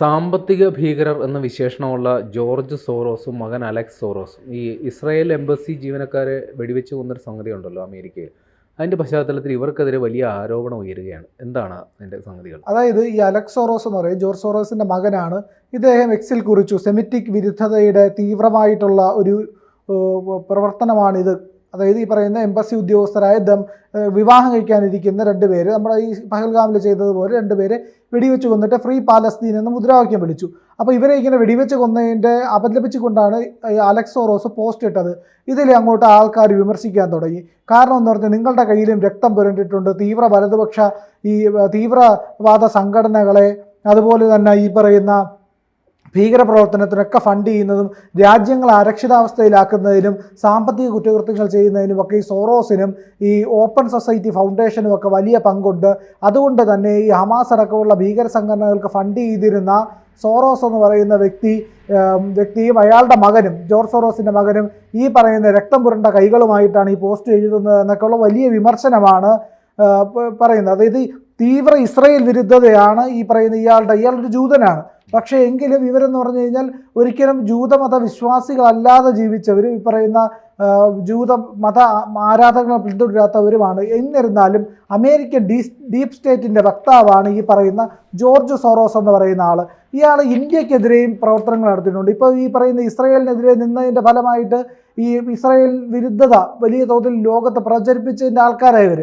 സാമ്പത്തിക ഭീകരർ എന്ന വിശേഷണമുള്ള ജോർജ് സോറോസും മകൻ അലക്സ് സോറോസും. ഈ ഇസ്രായേൽ എംബസി ജീവനക്കാരെ വെടിവെച്ച് കൊന്നൊരു സംഗതി ഉണ്ടല്ലോ അമേരിക്കയിൽ. അതിന്റെ പശ്ചാത്തലത്തിൽ ഇവർക്കെതിരെ വലിയ ആരോപണം ഉയരുകയാണ്. എന്താണ് അതിന്റെ സംഗതികൾ? അതായത് ഈ അലക്സ് സോറോസ് എന്ന് ജോർജ് സോറോസിന്റെ മകനാണ്. ഇദ്ദേഹം എക്സിൽ കുറിച്ചു. സെമിറ്റിക് വിരുദ്ധതയുടെ തീവ്രമായിട്ടുള്ള ഒരു പ്രവർത്തനമാണിത്. അതായത് ഈ പറയുന്ന എംബസി ഉദ്യോഗസ്ഥരായ ദം വിവാഹം കഴിക്കാനിരിക്കുന്ന രണ്ടുപേര് നമ്മുടെ ഈ പഹൽഗാമിൽ ചെയ്തതുപോലെ രണ്ടുപേരെ വെടിവെച്ച് കൊന്നിട്ട് ഫ്രീ പാലസ്തീൻ എന്ന് മുദ്രാവാക്യം വിളിച്ചു. അപ്പോൾ ഇവരെ ഇങ്ങനെ വെടിവെച്ച് കൊന്നതിന്റെ അപലപിച്ചുകൊണ്ടാണ് അലക്സ് ഓറോസ് പോസ്റ്റ് ഇട്ടത്. ഇതിൽ അങ്ങോട്ട് ആൾക്കാർ വിമർശിക്കാൻ തുടങ്ങി. കാരണം എന്ന് പറഞ്ഞാൽ നിങ്ങളുടെ കയ്യിലും രക്തം പുരണ്ടിട്ടുണ്ട്. തീവ്ര വലതുപക്ഷ ഈ തീവ്രവാദ സംഘടനകളെ അതുപോലെ തന്നെ ഈ പറയുന്ന ഭീകരപ്രവർത്തനത്തിനൊക്കെ ഫണ്ട് ചെയ്യുന്നതും രാജ്യങ്ങൾ അരക്ഷിതാവസ്ഥയിലാക്കുന്നതിനും സാമ്പത്തിക കുറ്റകൃത്യങ്ങൾ ചെയ്യുന്നതിനും ഒക്കെ ഈ സോറോസിനും ഈ ഓപ്പൺ സൊസൈറ്റി ഫൗണ്ടേഷനും ഒക്കെ വലിയ പങ്കുണ്ട്. അതുകൊണ്ട് തന്നെ ഈ ഹമാസ് അടക്കമുള്ള ഭീകര സംഘടനകൾക്ക് ഫണ്ട് ചെയ്തിരുന്ന സോറോസ് എന്ന് പറയുന്ന വ്യക്തി വ്യക്തിയും അയാളുടെ മകനും ജോർജ് സോറോസിന്റെ മകനും ഈ പറയുന്ന രക്തം പുരണ്ട കൈകളുമായിട്ടാണ് ഈ പോസ്റ്റ് എഴുതുന്നത് എന്നൊക്കെയുള്ള വലിയ വിമർശനമാണ് പറയുന്നത്. അതായത് തീവ്ര ഇസ്രയേൽ വിരുദ്ധതയാണ് ഈ പറയുന്ന ഇയാളുടെ ഇയാളൊരു ജൂതനാണ്. പക്ഷേ എങ്കിലും ഇവരെന്ന് പറഞ്ഞു കഴിഞ്ഞാൽ ഒരിക്കലും ജൂതമത വിശ്വാസികളല്ലാതെ ജീവിച്ചവർ ഈ പറയുന്ന ജൂത മത ആരാധകരെ പിന്തുടരാത്തവരുമാണ്. എന്നിരുന്നാലും അമേരിക്കൻ ഡീ ഡീപ് സ്റ്റേറ്റിന്റെ വക്താവാണ് ഈ പറയുന്ന ജോർജ് സോറോസ് എന്ന് പറയുന്ന ആൾ ഇയാൾ ഇന്ത്യക്കെതിരെയും പ്രവർത്തനങ്ങൾ നടത്തിയിട്ടുണ്ട്. ഇപ്പോൾ ഈ പറയുന്ന ഇസ്രയേലിനെതിരെ നിന്നതിന്റെ ഫലമായിട്ട് ഈ ഇസ്രയേൽ വിരുദ്ധത വലിയ തോതിൽ ലോകത്ത് പ്രചരിപ്പിച്ചതിന്റെ ആൾക്കാരായവർ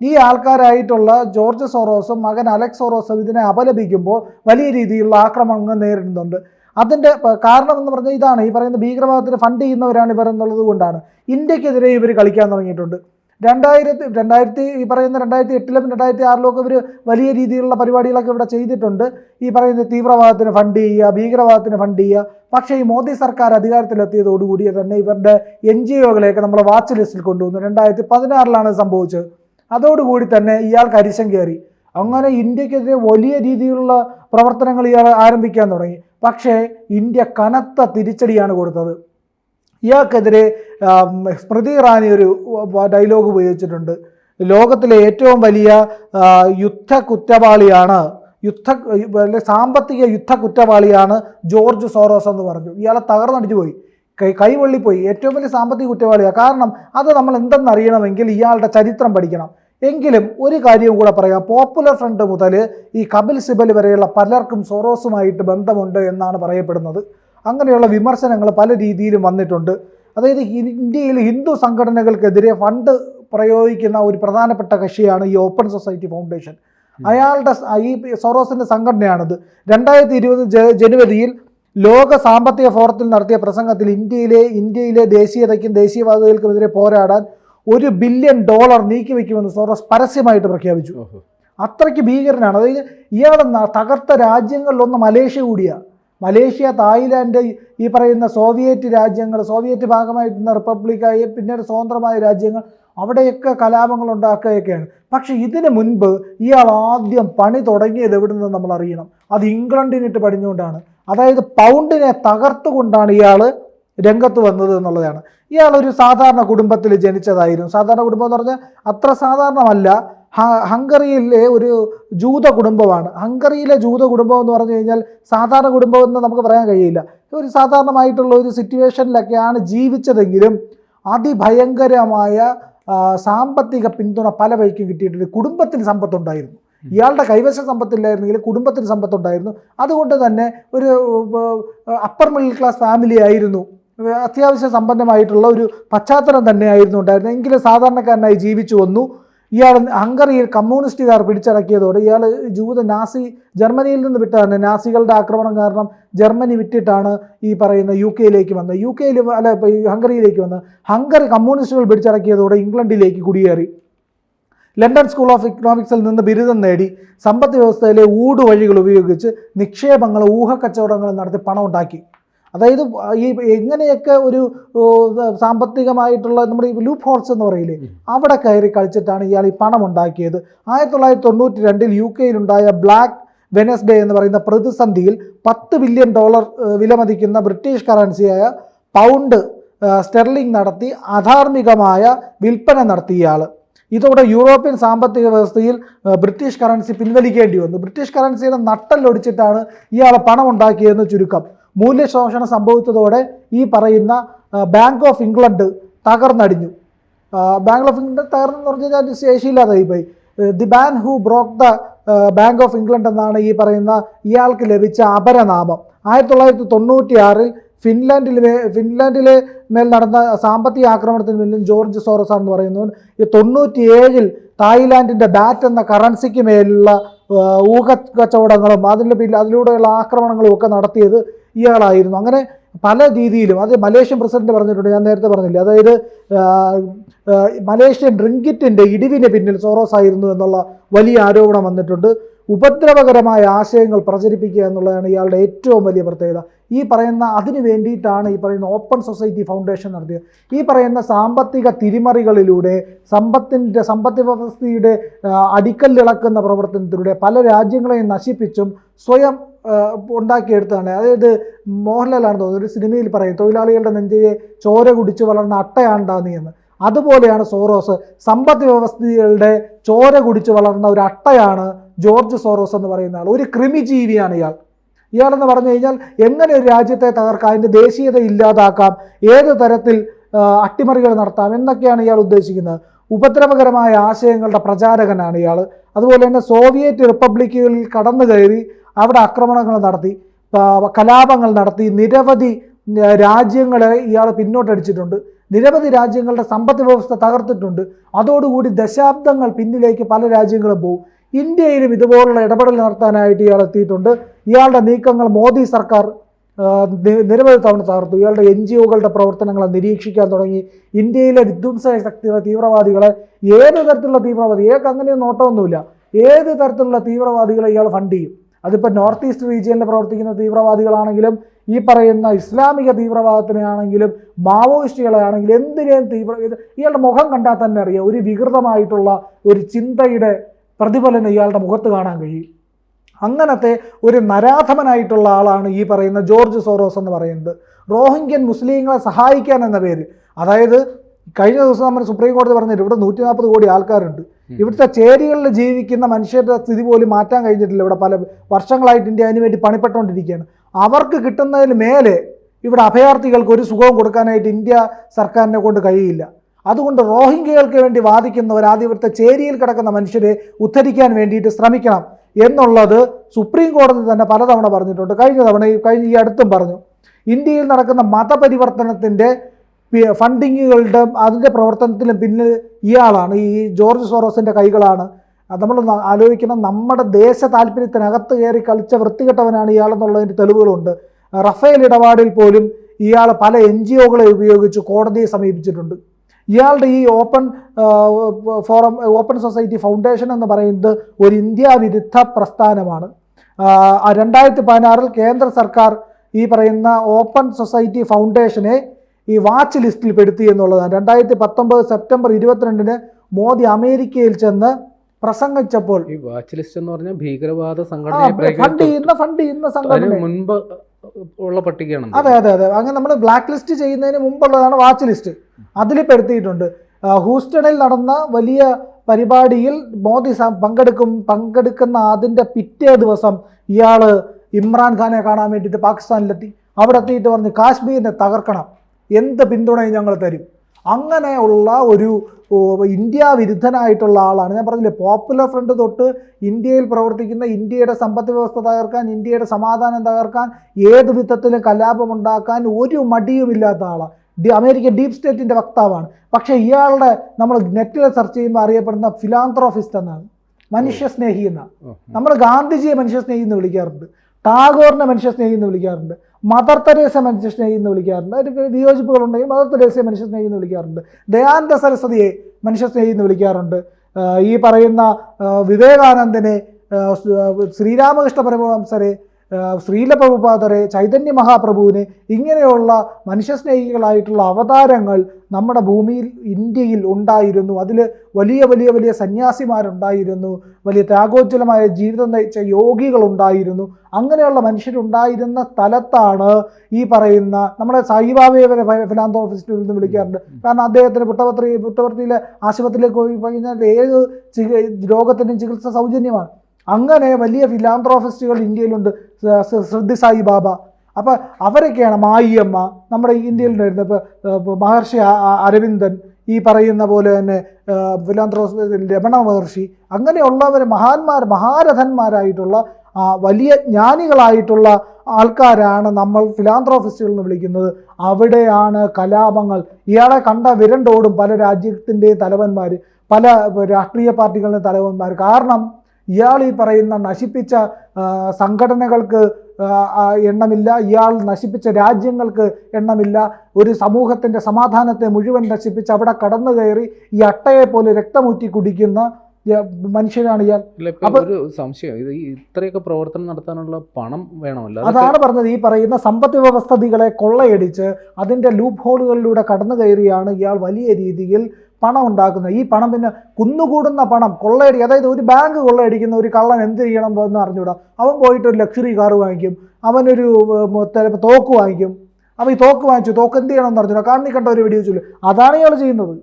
ഈ ആൾക്കാരായിട്ടുള്ള ജോർജ് സോറോസും മകൻ അലക്സ് സോറോസും ഇതിനെ അപലപിക്കുമ്പോൾ വലിയ രീതിയിലുള്ള ആക്രമണങ്ങൾ നേരിടുന്നുണ്ട്. അതിന്റെ കാരണം എന്ന് പറഞ്ഞാൽ ഇതാണ്. ഈ പറയുന്ന ഭീകരവാദത്തിന് ഫണ്ട് ചെയ്യുന്നവരാണ് ഇവർ എന്നുള്ളത് കൊണ്ടാണ്. ഇന്ത്യക്കെതിരെ ഇവർ കളിക്കാൻ തുടങ്ങിയിട്ടുണ്ട്. രണ്ടായിരത്തി രണ്ടായിരത്തി ഈ പറയുന്ന രണ്ടായിരത്തി എട്ടിലും രണ്ടായിരത്തി ആറിലും ഒക്കെ ഇവർ വലിയ രീതിയിലുള്ള പരിപാടികളൊക്കെ ഇവിടെ ചെയ്തിട്ടുണ്ട്. ഈ പറയുന്ന തീവ്രവാദത്തിന് ഫണ്ട് ചെയ്യുക ഭീകരവാദത്തിന് ഫണ്ട് ചെയ്യുക. പക്ഷേ ഈ മോദി സർക്കാർ അധികാരത്തിലെത്തിയതോടുകൂടി തന്നെ ഇവരുടെ എൻ ജി ഒകളെയൊക്കെ നമ്മൾ വാച്ച് ലിസ്റ്റിൽ കൊണ്ടുവന്നു. രണ്ടായിരത്തി പതിനാറിലാണ് സംഭവിച്ചത്. അതോടുകൂടി തന്നെ ഇയാൾ അരിശം കയറി. അങ്ങനെ ഇന്ത്യക്കെതിരെ വലിയ രീതിയിലുള്ള പ്രവർത്തനങ്ങൾ ഇയാൾ ആരംഭിക്കാൻ തുടങ്ങി. പക്ഷേ ഇന്ത്യ കനത്ത തിരിച്ചടിയാണ് കൊടുത്തത്. ഇയാൾക്കെതിരെ സ്മൃതി ഇറാനി ഒരു ഡയലോഗ് ഉപയോഗിച്ചിട്ടുണ്ട്. ലോകത്തിലെ ഏറ്റവും വലിയ യുദ്ധ കുറ്റവാളിയാണ് യുദ്ധ സാമ്പത്തിക യുദ്ധ കുറ്റവാളിയാണ് ജോർജ് സോറോസ് എന്ന് പറഞ്ഞു. ഇയാളെ തകർന്നടിച്ചു പോയി കൈ കൈവള്ളിപ്പോയി ഏറ്റവും വലിയ സാമ്പത്തിക കുറ്റവാളിയാണ് കാരണം അത് നമ്മൾ എന്തെന്നറിയണമെങ്കിൽ ഇയാളുടെ ചരിത്രം പഠിക്കണം. എങ്കിലും ഒരു കാര്യവും കൂടെ പറയാം. പോപ്പുലർ ഫ്രണ്ട് മുതൽ ഈ കപിൽ സിബൽ വരെയുള്ള പലർക്കും സോറോസുമായിട്ട് ബന്ധമുണ്ട് എന്നാണ് പറയപ്പെടുന്നത്. അങ്ങനെയുള്ള വിമർശനങ്ങൾ പല രീതിയിലും വന്നിട്ടുണ്ട്. അതായത് ഇന്ത്യയിൽ ഹിന്ദു സംഘടനകൾക്കെതിരെ ഫണ്ട് പ്രയോഗിക്കുന്ന ഒരു പ്രധാനപ്പെട്ട കക്ഷിയാണ് ഈ ഓപ്പൺ സൊസൈറ്റി ഫൗണ്ടേഷൻ അയാളുടെ ഈ സൊറോസിന്റെ സംഘടനയാണിത്. രണ്ടായിരത്തി ഇരുപത് ജനുവരിയിൽ ലോക സാമ്പത്തിക ഫോറത്തിൽ നടത്തിയ പ്രസംഗത്തിൽ ഇന്ത്യയിലെ ഇന്ത്യയിലെ ദേശീയതയ്ക്കും ദേശീയവാദികൾക്കുമെതിരെ പോരാടാൻ ഒരു ബില്യൺ ഡോളർ നീക്കിവെക്കുമെന്ന് സോറസ് പരസ്യമായിട്ട് പ്രഖ്യാപിച്ചു. അത്രയ്ക്ക് ഭീകരനാണ്. അതായത് ഇയാളെ തകർത്ത രാജ്യങ്ങളിലൊന്ന് മലേഷ്യ കൂടിയാണ് മലേഷ്യ തായ്ലാൻഡ് ഈ പറയുന്ന സോവിയറ്റ് രാജ്യങ്ങൾ സോവിയറ്റ് ഭാഗമായിരുന്ന റിപ്പബ്ലിക്കായി പിന്നീട് സ്വതന്ത്രമായ രാജ്യങ്ങൾ അവിടെയൊക്കെ കലാപങ്ങൾ ഉണ്ടാക്കുകയൊക്കെയാണ്. പക്ഷെ ഇതിന് മുൻപ് ഇയാൾ ആദ്യം പണി തുടങ്ങിയത് എവിടെ നിന്ന് നമ്മൾ അറിയണം അത് ഇംഗ്ലണ്ടിനിട്ട് പടിഞ്ഞുകൊണ്ടാണ് അതായത് പൗണ്ടിനെ തകർത്തുകൊണ്ടാണ് ഇയാൾ രംഗത്ത് വന്നത് എന്നുള്ളതാണ്. ഇയാൾ ഒരു സാധാരണ കുടുംബത്തിൽ ജനിച്ചതായിരുന്നു. സാധാരണ കുടുംബം എന്ന് പറഞ്ഞാൽ അത്ര സാധാരണമല്ല. ഹംഗറിയിലെ ഒരു ജൂത കുടുംബമാണ്. ഹംഗറിയിലെ ജൂത കുടുംബം എന്ന് പറഞ്ഞു കഴിഞ്ഞാൽ സാധാരണ കുടുംബം എന്ന് നമുക്ക് പറയാൻ കഴിയില്ല. ഒരു സാധാരണമായിട്ടുള്ള ഒരു സിറ്റുവേഷനിലൊക്കെയാണ് ജീവിച്ചതെങ്കിലും അതിഭയങ്കരമായ സാമ്പത്തിക പിന്തുണ പല വഴിക്കും കിട്ടിയിട്ടുണ്ട്. കുടുംബത്തിന് സമ്പത്തുണ്ടായിരുന്നു. ഇയാളുടെ കൈവശ സമ്പത്തില്ലായിരുന്നെങ്കിൽ കുടുംബത്തിന് സമ്പത്തുണ്ടായിരുന്നു. അതുകൊണ്ട് തന്നെ ഒരു അപ്പർ മിഡിൽ ക്ലാസ് ഫാമിലി ആയിരുന്നു. അത്യാവശ്യ സമ്പന്നമായിട്ടുള്ള ഒരു പശ്ചാത്തലം തന്നെയായിരുന്നു ഉണ്ടായിരുന്നത്. എങ്കിലും സാധാരണക്കാരനായി ജീവിച്ചു വന്നു. ഇയാൾ ഹംഗറിയിൽ കമ്മ്യൂണിസ്റ്റുകാർ പിടിച്ചടക്കിയതോടെ ഇയാൾ ജൂത നാസി ജർമ്മനിയിൽ നിന്ന് വിട്ടതാണ്. നാസികളുടെ ആക്രമണം കാരണം ജർമ്മനി വിട്ടിട്ടാണ് ഈ പറയുന്ന യു കെയിലേക്ക് വന്നത്. യു കെയിൽ അല്ല ഹംഗറിയിലേക്ക് വന്നത് ഹംഗറി കമ്മ്യൂണിസ്റ്റുകൾ പിടിച്ചടക്കിയതോടെ ഇംഗ്ലണ്ടിലേക്ക് കുടിയേറി. ലണ്ടൻ സ്കൂൾ ഓഫ് ഇക്കണോമിക്സിൽ നിന്ന് ബിരുദം നേടി സമ്പദ് വ്യവസ്ഥയിലെ ഊടുവഴികൾ ഉപയോഗിച്ച് നിക്ഷേപങ്ങൾ ഊഹക്കച്ചവടങ്ങൾ നടത്തി പണം ഉണ്ടാക്കി. അതായത് ഈ എങ്ങനെയൊക്കെ ഒരു സാമ്പത്തികമായിട്ടുള്ള നമ്മുടെ ഈ ലൂപ്പ് ഹോൾസ് എന്ന് പറയില്ലേ അവിടെ കയറി കളിച്ചിട്ടാണ് ഇയാൾ ഈ പണം ഉണ്ടാക്കിയത്. ആയിരത്തി തൊള്ളായിരത്തി തൊണ്ണൂറ്റി രണ്ടിൽ യു കെയിലുണ്ടായ ബ്ലാക്ക് വെനസ്ഡേ എന്ന് പറയുന്ന പ്രതിസന്ധിയിൽ പത്ത് ബില്യൺ ഡോളർ വിലമതിക്കുന്ന ബ്രിട്ടീഷ് കറൻസിയായ പൗണ്ട് സ്റ്റെർലിംഗ് നടത്തി അധാർമികമായ വിൽപ്പന നടത്തിയ ഇയാൾ ഇതോടെ യൂറോപ്യൻ സാമ്പത്തിക വ്യവസ്ഥയിൽ ബ്രിട്ടീഷ് കറൻസി പിൻവലിക്കേണ്ടി വന്നു. ബ്രിട്ടീഷ് കറൻസിയുടെ നട്ടല്ലൊടിച്ചിട്ടാണ് ഇയാളെ പണം ഉണ്ടാക്കിയതെന്ന് ചുരുക്കം. മൂല്യശോഷണം സംഭവിച്ചതോടെ ഈ പറയുന്ന ബാങ്ക് ഓഫ് ഇംഗ്ലണ്ട് തകർന്നടിഞ്ഞു. ബാങ്ക് ഓഫ് ഇംഗ്ലണ്ട് തകർന്നെന്ന് പറഞ്ഞു കഴിഞ്ഞാൽ ശേഷിയില്ലാതായി പോയി. The man who broke the bank of England എന്നാണ് ഈ പറയുന്ന ഇയാൾക്ക് ലഭിച്ച അപരനാമം. ആയിരത്തി തൊള്ളായിരത്തി തൊണ്ണൂറ്റി ആറിൽ ഫിൻലാൻഡിലെ ഫിൻലാൻഡിലെ മേൽ നടന്ന സാമ്പത്തിക ആക്രമണത്തിന് പിന്നിൽ ജോർജ് സോറസ് എന്ന് പറയുന്നവൻ ഈ തൊണ്ണൂറ്റിയേഴിൽ തായ്ലാൻഡിന്റെ ബാറ്റ് എന്ന കറൻസിക്ക് മേലുള്ള ഊഹ കച്ചവടങ്ങളും അതിന്റെ പിന്നിൽ അതിലൂടെയുള്ള ആക്രമണങ്ങളും ഒക്കെ നടത്തിയത് ഇയാളായിരുന്നു. അങ്ങനെ പല രീതിയിലും അത് മലേഷ്യൻ പ്രസിഡന്റ് പറഞ്ഞിട്ടുണ്ട് ഞാൻ നേരത്തെ പറഞ്ഞില്ലേ? അതായത് മലേഷ്യൻ റിങ്കിറ്റിന്റെ ഇടിവിന് പിന്നിൽ സോറോസ് ആയിരുന്നു എന്നുള്ള വലിയ ആരോപണം വന്നിട്ടുണ്ട്. ഉപദ്രവകരമായ ആശയങ്ങൾ പ്രചരിപ്പിക്കുക എന്നുള്ളതാണ് ഇയാളുടെ ഏറ്റവും വലിയ പ്രത്യേകത. ഈ പറയുന്ന അതിന് വേണ്ടിയിട്ടാണ് ഈ പറയുന്ന ഓപ്പൺ സൊസൈറ്റി ഫൗണ്ടേഷൻ നടത്തിയത്. ഈ പറയുന്ന സാമ്പത്തിക തിരിമറികളിലൂടെ സമ്പത്തിന്റെ സമ്പത്ത് വ്യവസ്ഥയുടെ അടിക്കല്ലിളക്കുന്ന പ്രവർത്തനത്തിലൂടെ പല രാജ്യങ്ങളെയും നശിപ്പിച്ചും സ്വയം ഉണ്ടാക്കിയെടുത്താണ് അതായത് മോഹൻലാലാണ് തോന്നുന്നത് ഒരു സിനിമയിൽ പറയും തൊഴിലാളികളുടെ നെഞ്ചയെ ചോര കുടിച്ച് വളർന്ന അട്ടയാണ്ടാ നീ എന്ന്. അതുപോലെയാണ് സോറോസ്. സമ്പദ് വ്യവസ്ഥകളുടെ ചോര കുടിച്ച് വളർന്ന ഒരു അട്ടയാണ് ജോർജ് സോറോസ് എന്ന് പറയുന്ന ആൾ. ഒരു ക്രിമിജീവിയാണ് ഇയാൾ. ഇയാളെന്ന് പറഞ്ഞു കഴിഞ്ഞാൽ എങ്ങനെ ഒരു രാജ്യത്തെ തകർക്കാം അതിന്റെ ദേശീയത ഇല്ലാതാക്കാം ഏത് തരത്തിൽ അട്ടിമറികൾ നടത്താം എന്നൊക്കെയാണ് ഇയാൾ ഉദ്ദേശിക്കുന്നത്. ഉപദ്രവകരമായ ആശയങ്ങളുടെ പ്രചാരകനാണ് ഇയാൾ. അതുപോലെ തന്നെ സോവിയറ്റ് റിപ്പബ്ലിക്കുകളിൽ കടന്നു കയറി അവിടെ ആക്രമണങ്ങൾ നടത്തി കലാപങ്ങൾ നടത്തി നിരവധി രാജ്യങ്ങളെ ഇയാൾ പിന്നോട്ടടിച്ചിട്ടുണ്ട്. നിരവധി രാജ്യങ്ങളുടെ സമ്പദ് വ്യവസ്ഥ തകർത്തിട്ടുണ്ട്. അതോടുകൂടി ദശാബ്ദങ്ങൾ പിന്നിലേക്ക് പല രാജ്യങ്ങളും പോകും ഇന്ത്യയിലും ഇതുപോലുള്ള ഇടപെടൽ നടത്താനായിട്ട് ഇയാൾ എത്തിയിട്ടുണ്ട്. ഇയാളുടെ നീക്കങ്ങൾ മോദി സർക്കാർ നിരവധി തവണ തകർത്തു. ഇയാളുടെ എൻ ജി ഒകളുടെ പ്രവർത്തനങ്ങളെ നിരീക്ഷിക്കാൻ തുടങ്ങി. ഇന്ത്യയിലെ വിധ്വംസ ശക്തിയുടെ തീവ്രവാദികളെ ഏത് തരത്തിലുള്ള തീവ്രവാദി ഇയാൾക്ക് അങ്ങനെയൊന്നും നോട്ടമൊന്നുമില്ല. ഏത് തരത്തിലുള്ള തീവ്രവാദികളെ ഇയാൾ ഫണ്ട് ചെയ്യും? അതിപ്പോൾ നോർത്ത് ഈസ്റ്റ് റീജിയനിൽ പ്രവർത്തിക്കുന്ന തീവ്രവാദികളാണെങ്കിലും ഈ പറയുന്ന ഇസ്ലാമിക തീവ്രവാദത്തിനാണെങ്കിലും മാവോയിസ്റ്റുകളെ ആണെങ്കിലും എന്തിനേയും തീവ്ര ഇയാളുടെ മുഖം കണ്ടാൽ തന്നെ അറിയാം ഒരു വികൃതമായിട്ടുള്ള ഒരു ചിന്തയുടെ പ്രതിഫലനം ഇയാളുടെ മുഖത്ത് കാണാൻ കഴിയും. അങ്ങനത്തെ ഒരു നരാധമനായിട്ടുള്ള ആളാണ് ഈ പറയുന്ന ജോർജ് സോറോസ് എന്ന് പറയുന്നത്. റോഹിംഗ്യൻ മുസ്ലിങ്ങളെ സഹായിക്കാൻ എന്ന പേര്. അതായത് കഴിഞ്ഞ ദിവസം നമ്മൾ സുപ്രീം കോടതി പറഞ്ഞിട്ട് ഇവിടെ നൂറ്റി നാൽപ്പത് കോടി ആൾക്കാരുണ്ട്. ഇവിടുത്തെ ചേരികളിൽ ജീവിക്കുന്ന മനുഷ്യരുടെ സ്ഥിതി പോലും മാറ്റാൻ കഴിഞ്ഞിട്ടില്ല. ഇവിടെ പല വർഷങ്ങളായിട്ട് ഇന്ത്യ അതിനുവേണ്ടി പണിപ്പെട്ടുകൊണ്ടിരിക്കുകയാണ്. അവർക്ക് കിട്ടുന്നതിന് മേലെ ഇവിടെ അഭയാർത്ഥികൾക്ക് ഒരു സുഖവും കൊടുക്കാനായിട്ട് ഇന്ത്യ സർക്കാരിനെ കൊണ്ട് കഴിയില്ല. അതുകൊണ്ട് റോഹിംഗ്യകൾക്ക് വേണ്ടി വാദിക്കുന്നവർ ആദ്യം ഇവിടുത്തെ ചേരിയിൽ കിടക്കുന്ന മനുഷ്യരെ ഉദ്ധരിക്കാൻ വേണ്ടിയിട്ട് ശ്രമിക്കണം എന്നുള്ളത് സുപ്രീം കോടതി തന്നെ പലതവണ പറഞ്ഞിട്ടുണ്ട്. കഴിഞ്ഞ തവണ കഴിഞ്ഞ ഈ അടുത്തും പറഞ്ഞു. ഇന്ത്യയിൽ നടക്കുന്ന മതപരിവർത്തനത്തിന്റെ ഫണ്ടിങ്ങുകളുടെ അതിന്റെ പ്രവർത്തനത്തിലും പിന്നിൽ ഇയാളാണ്. ഈ ജോർജ് സോറോസിന്റെ കൈകളാണ് നമ്മൾ ആലോചിക്കണം. നമ്മുടെ ദേശ താല്പര്യത്തിനകത്ത് കയറി കളിച്ച വൃത്തികെട്ടവനാണ് ഇയാളെന്നുള്ളതിന്റെ തെളിവുകളുണ്ട്. റഫേൽ ഇടപാടിൽ പോലും ഇയാൾ പല എൻ ജി ഒകളെ ഉപയോഗിച്ച് കോടതിയെ സമീപിച്ചിട്ടുണ്ട്. ഇയാളുടെ ഈ open forum open society foundation എന്ന് പറയുന്നത് ഒരു ഇന്ത്യ വിരുദ്ധ പ്രസ്ഥാനമാണ്. രണ്ടായിരത്തി പതിനാറിൽ കേന്ദ്ര സർക്കാർ ഈ പറയുന്ന ഓപ്പൺ സൊസൈറ്റി ഫൗണ്ടേഷനെ ഈ വാച്ച് ലിസ്റ്റിൽ പെടുത്തി എന്നുള്ളതാണ്. രണ്ടായിരത്തി പത്തൊമ്പത് സെപ്റ്റംബർ ഇരുപത്തിരണ്ടിന് മോദി അമേരിക്കയിൽ ചെന്ന് പ്രസംഗിച്ചപ്പോൾ ഈ വാച്ച് ലിസ്റ്റ് എന്ന് പറഞ്ഞാൽ ഭീകരവാദ ഫണ്ട് ചെയ്യുന്ന ഫണ്ട് ചെയ്യുന്ന സംഘടന മുൻപ് ഉള്ള പട്ടികയാണ് അതെ അതെ അതെ. അങ്ങനെ നമ്മൾ ബ്ലാക്ക് ലിസ്റ്റ് ചെയ്യുന്നതിന് മുമ്പുള്ളതാണ് വാച്ച് ലിസ്റ്റ് അതിൽ പെടുത്തിയിട്ടുണ്ട്. ഹൂസ്റ്റണിൽ നടന്ന വലിയ പരിപാടിയിൽ മോദി പങ്കെടുക്കും പങ്കെടുക്കുന്ന അതിന്റെ പിറ്റേ ദിവസം ഇയാൾ ഇമ്രാൻഖാനെ കാണാൻ വേണ്ടിയിട്ട് പാകിസ്ഥാനിലെത്തി. അവിടെ എത്തിയിട്ട് പറഞ്ഞു കാശ്മീരിനെ തകർക്കണം. എന്ത് പിന്തുണയും ഞങ്ങൾ തരും. അങ്ങനെയുള്ള ഒരു ഇന്ത്യ വിരുദ്ധനായിട്ടുള്ള ആളാണ്. ഞാൻ പറഞ്ഞില്ലേ പോപ്പുലർ ഫ്രണ്ട് തൊട്ട് ഇന്ത്യയിൽ പ്രവർത്തിക്കുന്ന ഇന്ത്യയുടെ സമ്പദ് വ്യവസ്ഥ തകർക്കാൻ ഇന്ത്യയുടെ സമാധാനം തകർക്കാൻ ഏത് വിധത്തിലും കലാപമുണ്ടാക്കാൻ ഒരു മടിയുമില്ലാത്ത ആളാണ് ഡി അമേരിക്കൻ ഡീപ് സ്റ്റേറ്റിന്റെ വക്താവാണ്. പക്ഷേ ഇയാളുടെ നമ്മൾ നെറ്റിൽ സെർച്ച് ചെയ്യുമ്പോൾ അറിയപ്പെടുന്ന ഫിലാന്ത്രോഫിസ്റ്റ് എന്നാണ്. മനുഷ്യസ്നേഹി എന്നാണ്. നമ്മൾ ഗാന്ധിജിയെ മനുഷ്യസ്നേഹി എന്ന് വിളിക്കാറുണ്ട്. ടാഗോറിനെ മനുഷ്യസ്നേഹി എന്ന് വിളിക്കാറുണ്ട്. മദർ തെരേസ മനുഷ്യസ്നേഹി എന്ന് വിളിക്കാറുണ്ട്. അതിന് വിയോജിപ്പുകളുണ്ടെങ്കിൽ മദർ തെരേസയെ മനുഷ്യസ്നേഹി എന്ന് വിളിക്കാറുണ്ട്. ദയാനന്ദ സരസ്വതിയെ മനുഷ്യസ്നേഹി എന്ന് വിളിക്കാറുണ്ട്. ഈ പറയുന്ന വിവേകാനന്ദനെ ശ്രീരാമകൃഷ്ണ പരമവംസരെ ആ, ശ്രീല പ്രഭുപാദരെ ചൈതന്യ മഹാപ്രഭുവിനെ ഇങ്ങനെയുള്ള മനുഷ്യസ്നേഹികളായിട്ടുള്ള അവതാരങ്ങൾ നമ്മുടെ ഭൂമിയിൽ ഇന്ത്യയിൽ ഉണ്ടായിരുന്നു. അതിൽ വലിയ വലിയ വലിയ സന്യാസിമാരുണ്ടായിരുന്നു. വലിയ ത്യാഗോജ്വലമായ ജീവിതം നയിച്ച യോഗികളുണ്ടായിരുന്നു. അങ്ങനെയുള്ള മനുഷ്യരുണ്ടായിരുന്ന സ്ഥലത്താണ് ഈ പറയുന്ന നമ്മുടെ സായിബാബയെ വരെ ഫിലാന്തോഫിസ്റ്റിൽ നിന്ന് വിളിക്കാറുണ്ട്. കാരണം അദ്ദേഹത്തിന് പുട്ടപത്രി പുട്ടപർത്തിയിലെ ആശുപത്രിയിലേക്ക് പോയി കഴിഞ്ഞാൽ ഏത് രോഗത്തിന്റെയും രോഗത്തിനും ചികിത്സ സൗജന്യമാണ്. അങ്ങനെ വലിയ ഫിലാന്ത്രോഫിസ്റ്റുകൾ ഇന്ത്യയിലുണ്ട്. ശ്രദ്ധി സായി ബാബ. അപ്പം അവരൊക്കെയാണ് മായിയമ്മ നമ്മുടെ ഇന്ത്യയിൽ ഉണ്ടായിരുന്ന ഇപ്പോൾ മഹർഷി അരവിന്ദൻ ഈ പറയുന്ന പോലെ തന്നെ ഫിലാന്ത്രോസ് രമണ മഹർഷി അങ്ങനെയുള്ളവർ മഹാന്മാർ മഹാരഥന്മാരായിട്ടുള്ള വലിയ ജ്ഞാനികളായിട്ടുള്ള ആൾക്കാരാണ് നമ്മൾ ഫിലാന്ത്രോഫിസ്റ്റുകൾ എന്ന് വിളിക്കുന്നത്. അവിടെയാണ് കലാപങ്ങൾ. ഇയാളെ കണ്ട വിരണ്ടോടും പല രാജ്യത്തിന്റെയും തലവന്മാർ പല രാഷ്ട്രീയ പാർട്ടികളുടെ തലവന്മാർ കാരണം ഇയാൾ ഈ പറയുന്ന നശിപ്പിച്ച സംഘടനകൾക്ക് എണ്ണമില്ല. ഇയാൾ നശിപ്പിച്ച രാജ്യങ്ങൾക്ക് എണ്ണമില്ല. ഒരു സമൂഹത്തിന്റെ സമാധാനത്തെ മുഴുവൻ നശിപ്പിച്ച് അവിടെ കടന്നു കയറി ഈ അട്ടയെ പോലെ രക്തമൂറ്റി കുടിക്കുന്ന മനുഷ്യനാണ് ഇയാൾ. ഒരു സംശയം. ഇത് ഇത്രയൊക്കെ പ്രവർത്തനം നടത്താനുള്ള പണം വേണമല്ലോ? അതാണ് പറഞ്ഞത്. ഈ പറയുന്ന സമ്പദ് വ്യവസ്ഥതികളെ കൊള്ളയടിച്ച് അതിന്റെ ലൂപ്പ് ഹോളുകളിലൂടെ കടന്നു കയറിയാണ് ഇയാൾ വലിയ രീതിയിൽ പണം ഉണ്ടാക്കുന്നത് ഈ പണം പിന്നെ കുന്നുകൂടുന്ന പണം കൊള്ളയടി അതായത് ഒരു ബാങ്ക് കൊള്ളയടിക്കുന്ന ഒരു കള്ളൻ എന്ത് ചെയ്യണം എന്ന് അറിഞ്ഞൂടാ. അവൻ പോയിട്ട് ഒരു ലക്ഷറി കാർ വാങ്ങിക്കും. അവനൊരു തോക്ക് വാങ്ങിക്കും. അവൻ ഈ തോക്ക് വാങ്ങിച്ചു. തോക്ക് എന്ത് ചെയ്യണം എന്ന് അറിഞ്ഞൂടാ. കാണി കണ്ട ഒരു വീഡിയോ ചൊല്ലു. അതാണ് ഇയാൾ ചെയ്യുന്നത്.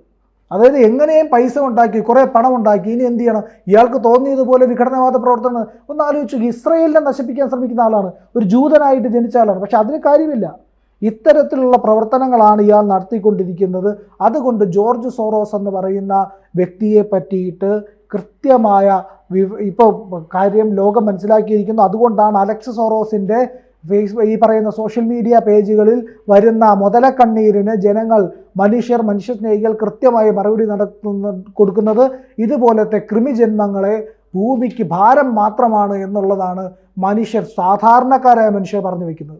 അതായത് എങ്ങനെയും പൈസ ഉണ്ടാക്കി കുറേ പണം ഉണ്ടാക്കി ഇനി എന്ത് ചെയ്യണം? ഇയാൾക്ക് തോന്നിയതുപോലെ വിഘടനവാദ പ്രവർത്തനം. ഒന്ന് ആലോചിച്ചു ഇസ്രയേലിനെ നശിപ്പിക്കാൻ ശ്രമിക്കുന്ന ആളാണ്. ഒരു ജൂതനായിട്ട് ജനിച്ച ആളാണ്. പക്ഷെ അതിന് കാര്യമില്ല. ഇത്തരത്തിലുള്ള പ്രവർത്തനങ്ങളാണ് ഇയാൾ നടത്തിക്കൊണ്ടിരിക്കുന്നത്. അതുകൊണ്ട് ജോർജ് സോറോസ് എന്ന് പറയുന്ന വ്യക്തിയെ പറ്റിയിട്ട് കൃത്യമായ ഇപ്പോൾ കാര്യം ലോകം മനസ്സിലാക്കിയിരിക്കുന്നു. അതുകൊണ്ടാണ് അലക്സ് സോറോസിന്റെ ഫേസ് ഈ പറയുന്ന സോഷ്യൽ മീഡിയ പേജുകളിൽ വരുന്ന മുതലക്കണ്ണീരിന് ജനങ്ങൾ മനുഷ്യർ മനുഷ്യസ്നേഹികൾ കൃത്യമായി മറുപടി നടത്തുന്ന കൊടുക്കുന്നത് ഇതുപോലത്തെ കൃമിജന്മങ്ങളെ ഭൂമിക്ക് ഭാരം മാത്രമാണ് എന്നുള്ളതാണ് മനുഷ്യർ സാധാരണക്കാരായ മനുഷ്യർ പറഞ്ഞു വെക്കുന്നത്.